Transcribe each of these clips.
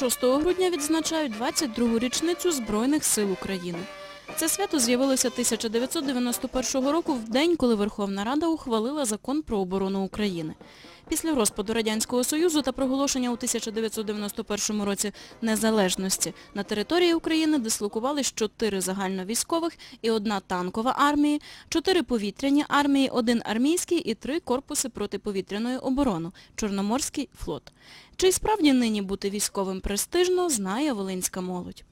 6 грудня відзначають 22-гу річницю Збройних сил України. Це свято з'явилося 1991 року в день, коли Верховна Рада ухвалила закон про оборону України. Після розпаду Радянського Союзу та проголошення у 1991 році незалежності на території України дислокувались чотири загальновійськових і одна танкова армії, чотири повітряні армії, один армійський і три корпуси протиповітряної оборони – Чорноморський флот. Чи й справді нині бути військовим престижно, знає волинська молодь.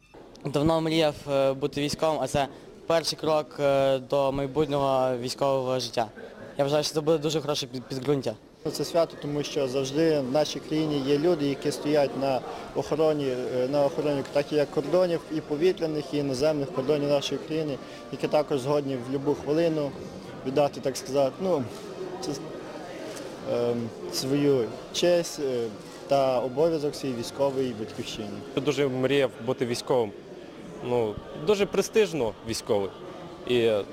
Давно мріяв е, бути військовим, а це перший крок е, до майбутнього військового життя. Я вважаю, що це буде дуже хороше підґрунтя. Це свято, тому що завжди в нашій країні є люди, які стоять на охороні, е, на охороні так як кордонів і повітряних, і наземних кордонів нашої країни, які також згодні в будь-яку хвилину віддати, так сказати, ну, це, ем, свою честь та обов'язок свій військовий батьківщині. Я дуже мріяв бути військовим. Ну, дуже престижно військовий. І е,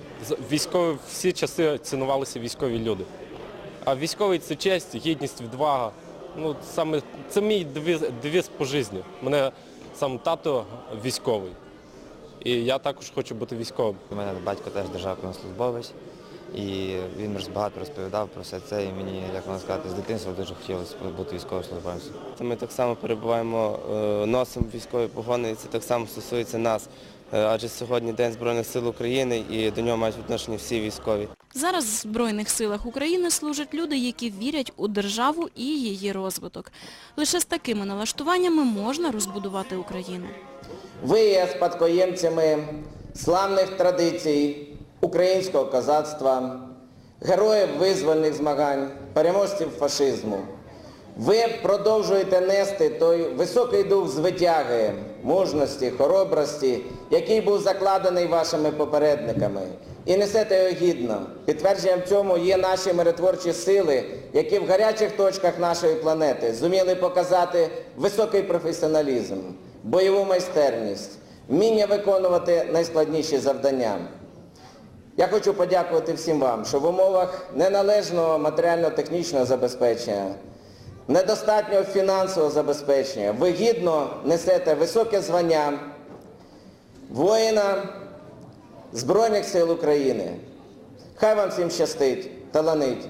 військові всі часи цінувалися військові люди. А військовий це честь, гідність, відвага. Ну, саме, це мій девіз, по житті. Мене сам тато військовий. І я також хочу бути військовим. У мене батько теж державний службовець, і він мені багато розповідав про все це, і мені, як можна сказати, з дитинства дуже хотілося бути військовослужбовцем. Ми так само перебуваємо, е, носимо військові погони, і це так само стосується нас. Е, Адже сьогодні День Збройних сил України і до нього мають відношення всі військові. Зараз в Збройних силах України служать люди, які вірять у державу і її розвиток. Лише з такими налаштуваннями можна розбудувати Україну. Ви є спадкоємцями славних традицій українського козацтва, героїв визвольних змагань, переможців фашизму. Ви продовжуєте нести той високий дух звитяги, мужності, хоробрості, який був закладений вашими попередниками. І несете його гідно. Підтвердженням цьому є наші миротворчі сили, які в гарячих точках нашої планети зуміли показати високий професіоналізм, бойову майстерність, вміння виконувати найскладніші завдання. Я хочу подякувати всім вам, що в умовах неналежного матеріально-технічного забезпечення, недостатнього фінансового забезпечення ви гідно несете високе звання воїна Збройних сил України. Хай вам всім щастить, таланить.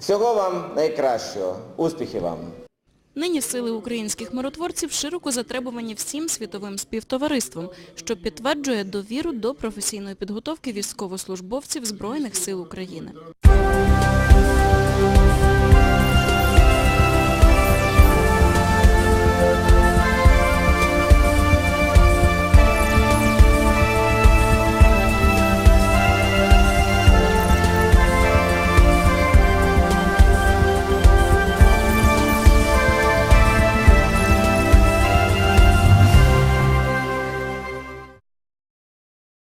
Всього вам найкращого. Успіхів вам! Нині сили українських миротворців широко затребувані всім світовим співтовариством, що підтверджує довіру до професійної підготовки військовослужбовців Збройних сил України.